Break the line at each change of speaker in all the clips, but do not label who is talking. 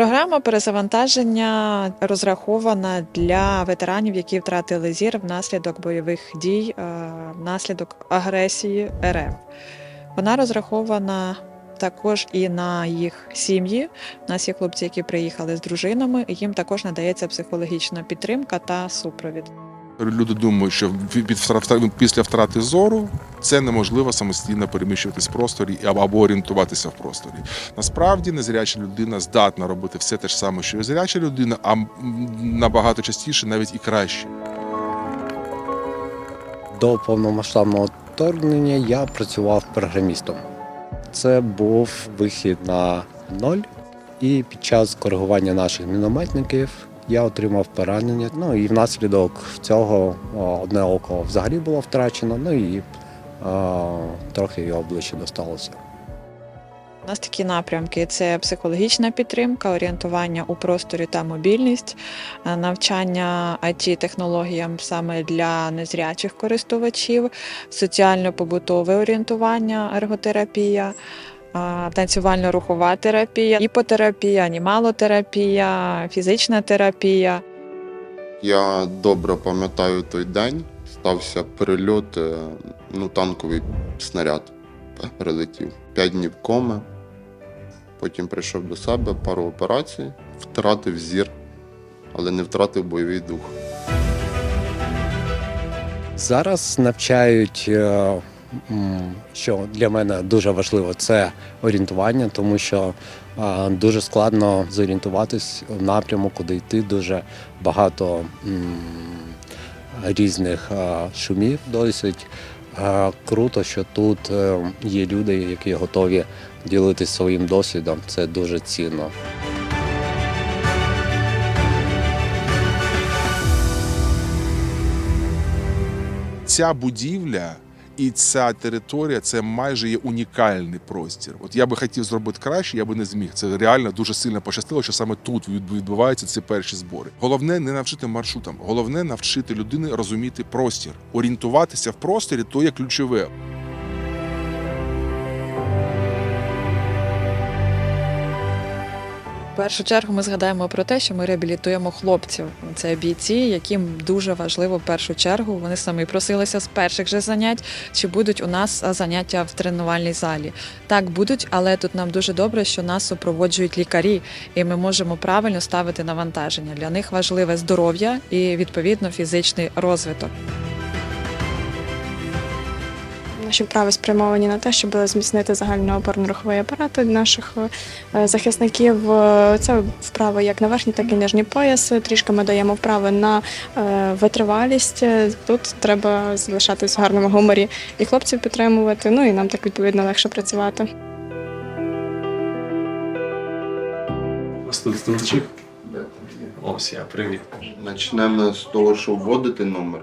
Програма перезавантаження розрахована для ветеранів, які втратили зір внаслідок бойових дій, е, внаслідок агресії РФ. Вона розрахована також і на їх сім'ї. У нас є хлопці, які приїхали з дружинами, їм також надається психологічна підтримка та супровід.
Люди думають, що після втрати зору це неможливо самостійно переміщуватись в просторі або орієнтуватися в просторі. Насправді незряча людина здатна робити все те ж саме, що і зряча людина, а набагато частіше, навіть і краще.
До повномасштабного вторгнення я працював програмістом. Це був вихід на ноль, і під час коригування наших мінометників я отримав поранення. Ну і внаслідок цього одне око взагалі було втрачено, ну і о, трохи його обличчя досталося.
У нас такі напрямки: це психологічна підтримка, орієнтування у просторі та мобільність, е, навчання it технологіям саме для незрячих користувачів, соціально-побутове орієнтування, ерготерапія. Танцювально-рухова терапія, іпотерапія, анімалотерапія, фізична терапія.
Я добре пам'ятаю той день. Стався перельот, е, ну, танковий снаряд прилетів. П'ять днів коми. Потім прийшов до себе, пару операцій, втратив зір, але не втратив бойовий дух.
Зараз навчають, е, що для мене дуже важливо, це орієнтування, тому що дуже складно зорієнтуватись в напряму, куди йти. Дуже багато різних шумів. Досить круто, що тут е, є люди, які готові ділитися своїм досвідом. Це дуже цінно.
Ця будівля і ця територія це майже є унікальний простір. От я би хотів зробити краще, я би не зміг. Це реально дуже сильно пощастило, що саме тут відбуваються ці перші збори. Головне не навчити маршрутам, головне навчити людини розуміти простір, орієнтуватися в просторі то є ключове.
Першу чергу ми згадаємо про те, що ми реабілітуємо хлопців. Це бійці, яким дуже важливо в першу чергу. Вони самі просилися з перших же занять, чи будуть у нас заняття в тренувальній залі. Так будуть, але тут нам дуже добре, що нас супроводжують лікарі, і ми можемо правильно ставити навантаження. Для них важливе здоров'я і відповідно фізичний розвиток.
Наші вправи спрямовані на те, щоб зміцнити загальний опорно-руховий апарат наших е, захисників. Е, Це вправи як на верхній, так і нижній пояс. Трішки ми даємо вправи на е, витривалість. Тут треба залишатись в гарному гуморі і хлопців підтримувати. Ну і нам так відповідно легше працювати.
Ось тут стульчик. Ось я, привіт.
Почнемо з того, що вводити номер.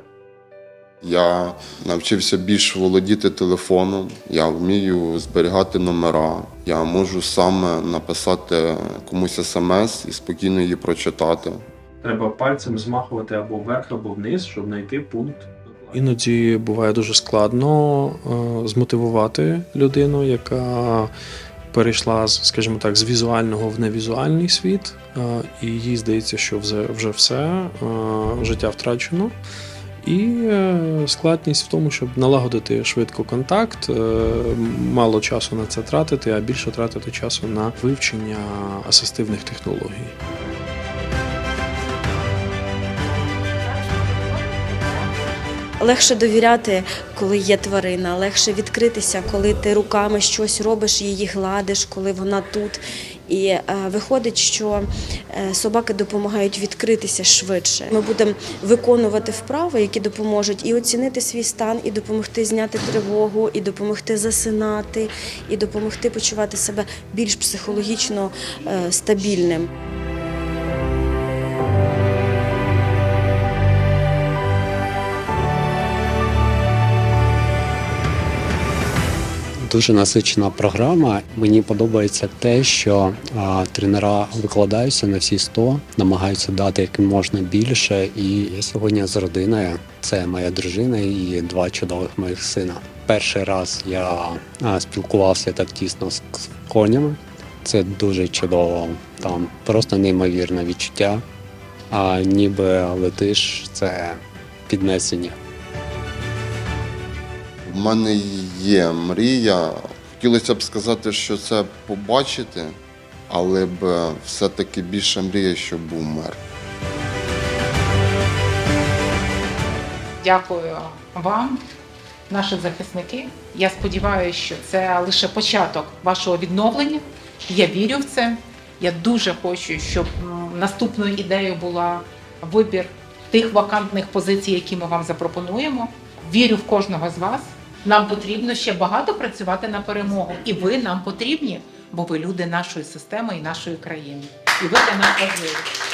Я навчився більш володіти телефоном, я вмію зберігати номера. Я можу саме написати комусь смс і спокійно її прочитати.
Треба пальцем змахувати або вверх, або вниз, щоб знайти пункт. Іноді буває дуже складно е, змотивувати людину, яка перейшла, скажімо так, з візуального в невізуальний світ, е, і їй здається, що вже, вже все, е, життя втрачено. І е, складність в тому, щоб налагодити швидко контакт, е, мало часу на це тратити, а більше тратити часу на вивчення асистивних технологій.
Легше довіряти, коли є тварина, легше відкритися, коли ти руками щось робиш, її гладиш, коли вона тут. І е, виходить, що е, собаки допомагають відкритися швидше. Ми будемо виконувати вправи, які допоможуть і оцінити свій стан, і допомогти зняти тривогу, і допомогти засинати, і допомогти почувати себе більш психологічно е, стабільним.
Дуже насичена програма. Мені подобається те, що а, тренера викладаються на всі 100, намагаються дати як можна більше. І я сьогодні з родиною. Це моя дружина і два чудових моїх сина. Перший раз я а, спілкувався так тісно з конями. це дуже чудово. Там просто неймовірне відчуття. А ніби летиш, це піднесення.
В мене є мрія. Хотілося б сказати, що це побачити, але б все-таки більше мрія, щоб був мер.
Дякую вам, наші захисники. Я сподіваюся, що це лише початок вашого відновлення. Я вірю в це. Я дуже хочу, щоб наступною ідеєю була вибір тих вакантних позицій, які ми вам запропонуємо. Вірю в кожного з вас. Нам потрібно ще багато працювати на перемогу, і ви нам потрібні, бо ви люди нашої системи і нашої країни. І ви для нас важливі.